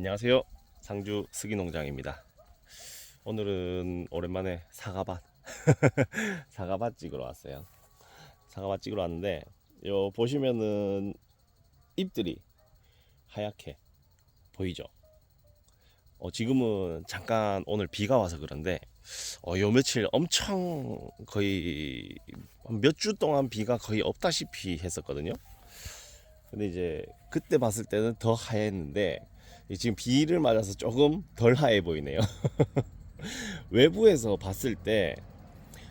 안녕하세요. 상주 스기농장입니다. 오늘은 오랜만에 사과밭 사과밭 찍으러 왔어요. 사과밭 찍으러 왔는데 요 보시면은 잎들이 하얗게 보이죠? 어, 지금은 잠깐 오늘 비가 와서 그런데 어, 요 며칠 엄청 거의 몇 주 동안 비가 거의 없다시피 했었거든요. 근데 이제 그때 봤을 때는 더 하였는데 이 지금 비를 맞아서 조금 덜 하얘 보이네요. 외부에서 봤을 때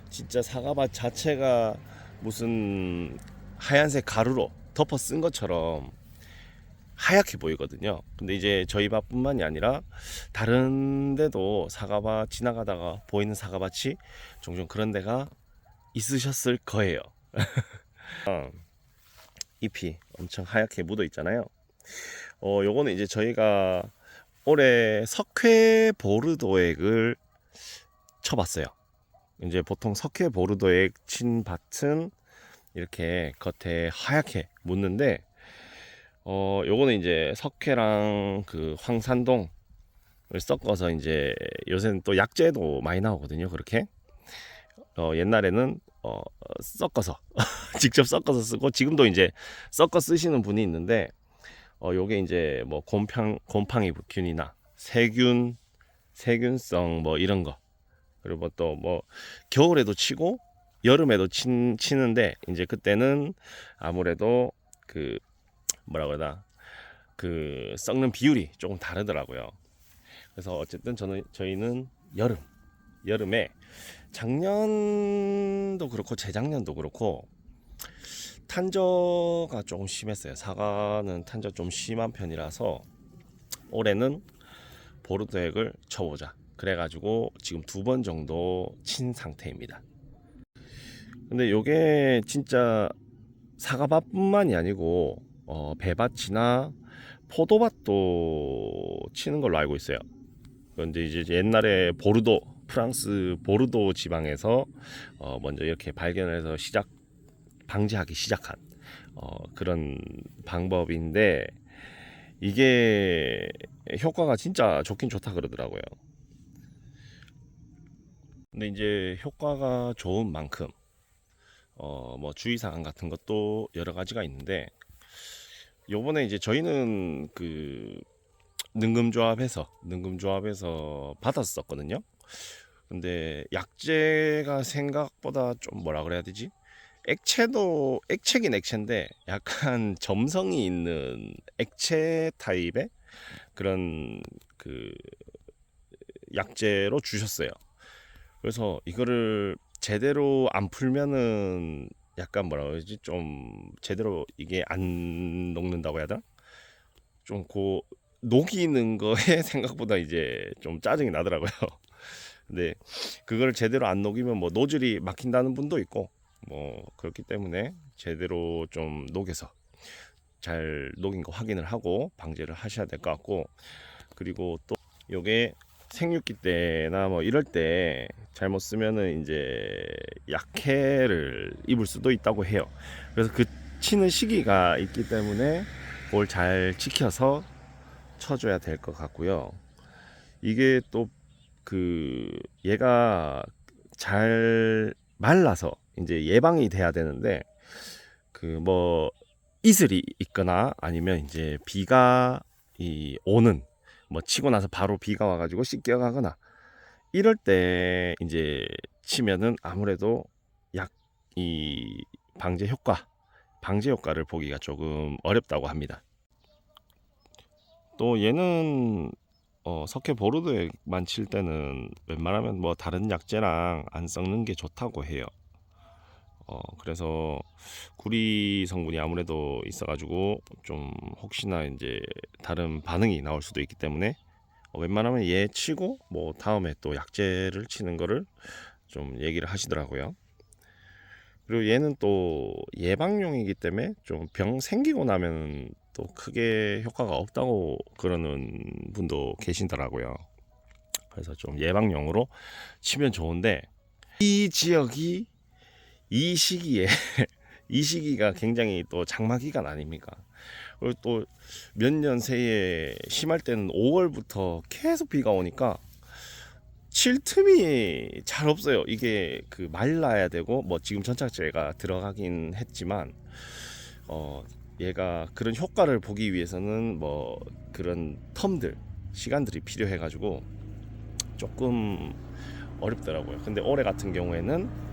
진짜 사과밭 자체가 무슨 하얀색 가루로 덮어 쓴 것처럼 하얗게 보이거든요. 근데 이제 저희 밭뿐만이 아니라 다른 데도 사과밭 지나가다가 보이는 사과밭이 종종 그런 데가 있으셨을 거예요. 어, 잎이 엄청 하얗게 묻어 있잖아요. 어, 요거는 이제 저희가 올해 석회 보르도액을 쳐봤어요. 이제 보통 석회 보르도액 친 밭은 이렇게 겉에 하얗게 묻는데, 어, 요거는 이제 석회랑 그 황산동을 섞어서 이제 요새는 또 약재도 많이 나오거든요. 그렇게. 어, 옛날에는 어, 섞어서 직접 섞어서 쓰고 지금도 이제 섞어 쓰시는 분이 있는데 어 요게 이제 뭐 곰팡 곰팡이 균이나 세균 세균성 뭐 이런 거 그리고 또 뭐 겨울에도 치고 여름에도 친, 치는데 이제 그때는 아무래도 그 뭐라 그러나 그 썩는 비율이 조금 다르더라고요. 그래서 어쨌든 저는 저희는 여름 여름에 작년도 그렇고 재작년도 그렇고 탄저가 조금 심했어요. 사과는 탄저 좀 심한 편이라서 올해는 보르도액을 쳐보자. 그래가지고 지금 두 번 정도 친 상태입니다. 근데 요게 진짜 사과밭뿐만이 아니고 어, 배밭이나 포도밭도 치는 걸로 알고 있어요. 그런데 이제 옛날에 보르도 프랑스 보르도 지방에서 어, 먼저 이렇게 발견해서 시작 방지하기 시작한 어, 그런 방법인데 이게 효과가 진짜 좋긴 좋다 그러더라고요. 근데 이제 효과가 좋은 만큼 어, 뭐 주의사항 같은 것도 여러 가지가 있는데 요번에 이제 저희는 그 능금조합에서 능금조합에서 받았었거든요. 근데 약재가 생각보다 좀 뭐라 그래야 되지? 액체도 액체긴 액체인데 약간 점성이 있는 액체 타입의 그런 그 약재로 주셨어요. 그래서 이거를 제대로 안 풀면은 약간 뭐라 그러지 좀 제대로 이게 안 녹는다고 해야 되나? 좀고 녹이는 거에 생각보다 이제 좀 짜증이 나더라고요. 근데 그걸 제대로 안 녹이면 뭐 노즐이 막힌다는 분도 있고 뭐 그렇기 때문에 제대로 좀 녹여서 잘 녹인 거 확인을 하고 방제를 하셔야 될 것 같고 그리고 또 요게 생육기 때나 뭐 이럴 때 잘못 쓰면은 이제 약해를 입을 수도 있다고 해요. 그래서 그 치는 시기가 있기 때문에 그걸 잘 지켜서 쳐줘야 될 것 같고요. 이게 또 그 얘가 잘 말라서 이제 예방이 돼야 되는데 그 뭐 이슬이 있거나 아니면 이제 비가 이 오는 뭐 치고 나서 바로 비가 와가지고 씻겨가거나 이럴 때 이제 치면은 아무래도 약 이 방제 효과 방제 효과를 보기가 조금 어렵다고 합니다. 또 얘는 어, 석회 보르도액만 칠 때는 웬만하면 뭐 다른 약재랑 안 섞는 게 좋다고 해요. 어, 그래서 구리 성분이 아무래도 있어가지고 좀 혹시나 이제 다른 반응이 나올 수도 있기 때문에 어, 웬만하면 얘 치고 뭐 다음에 또 약재를 치는 거를 좀 얘기를 하시더라고요. 그리고 얘는 또 예방용이기 때문에 좀 병 생기고 나면 또 크게 효과가 없다고 그러는 분도 계시더라고요. 그래서 좀 예방용으로 치면 좋은데 이 지역이 이 시기에 이 시기가 굉장히 또 장마 기간 아닙니까? 그리고 또 몇 년 새에 심할 때는 5월부터 계속 비가 오니까 칠 틈이 잘 없어요. 이게 그 말라야 되고 뭐 지금 전착제가 들어가긴 했지만 어 얘가 그런 효과를 보기 위해서는 뭐 그런 텀들 시간들이 필요해 가지고 조금 어렵더라고요. 근데 올해 같은 경우에는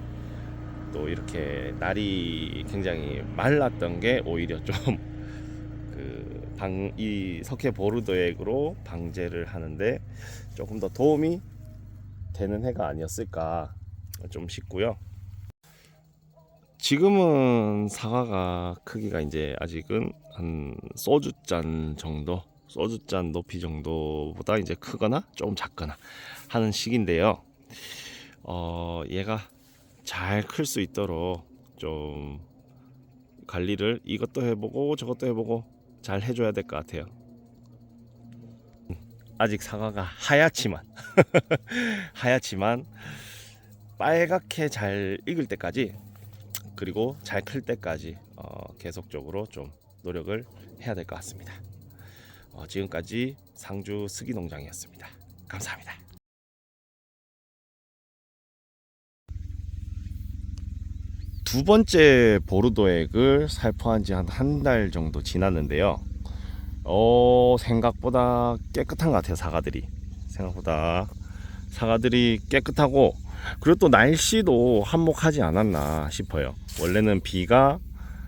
또 이렇게 날이 굉장히 말랐던 게 오히려 좀 그 방 이 석회 보르도액으로 방제를 하는데 조금 더 도움이 되는 해가 아니었을까 좀 싶고요. 지금은 사과가 크기가 이제 아직은 한 소주잔 정도, 소주잔 높이 정도보다 이제 크거나 조금 작거나 하는 시기인데요. 어, 얘가 잘 클 수 있도록 좀 관리를 이것도 해보고 저것도 해보고 잘 해줘야 될 것 같아요. 아직 사과가 하얗지만 하얗지만 빨갛게 잘 익을 때까지 그리고 잘 클 때까지 어, 계속적으로 좀 노력을 해야 될 것 같습니다. 어, 지금까지 상주 스기 농장이었습니다. 감사합니다. 두 번째 보르도액을 살포한 지 한 한 달 정도 지났는데요. 어, 생각보다 깨끗한 것 같아요, 사과들이. 생각보다 사과들이 깨끗하고 그리고 또 날씨도 한몫하지 않았나 싶어요. 원래는 비가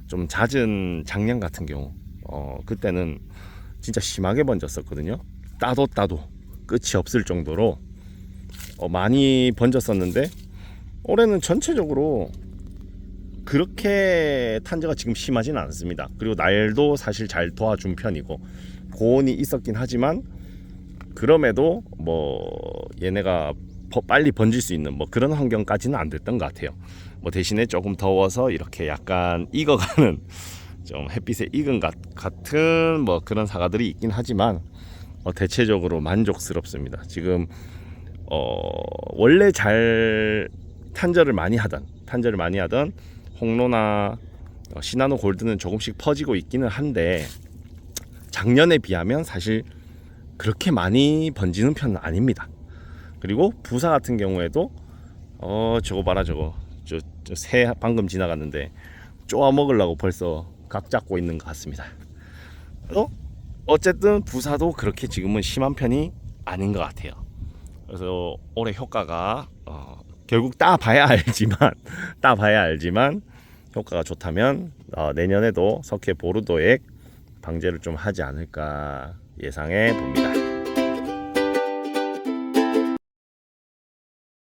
좀 잦은 작년 같은 경우, 어, 그때는 진짜 심하게 번졌었거든요. 따도 따도 끝이 없을 정도로 어, 많이 번졌었는데 올해는 전체적으로 그렇게 탄저가 지금 심하진 않습니다. 그리고 날도 사실 잘 도와준 편이고 고온이 있었긴 하지만 그럼에도 뭐 얘네가 버- 빨리 번질 수 있는 뭐 그런 환경까지는 안 됐던 것 같아요. 뭐 대신에 조금 더워서 이렇게 약간 익어가는 좀 햇빛에 익은 것 같은 뭐 그런 사과들이 있긴 하지만 어, 대체적으로 만족스럽습니다. 지금 어, 원래 잘 탄저를 많이 하던 탄저를 많이 하던 홍로나 어, 시나노 골드는 조금씩 퍼지고 있기는 한데 작년에 비하면 사실 그렇게 많이 번지는 편은 아닙니다. 그리고 부사 같은 경우에도 어 저거 봐라 저거 저새 방금 지나갔는데 쪼아 먹으려고 벌써 각 잡고 있는 것 같습니다. 어 어쨌든 부사도 그렇게 지금은 심한 편이 아닌 것 같아요. 그래서 올해 효과가 어, 결국 따 봐야 알지만 따 봐야 알지만 효과가 좋다면 어, 내년에도 석회 보르도액 방제를 좀 하지 않을까 예상해 봅니다.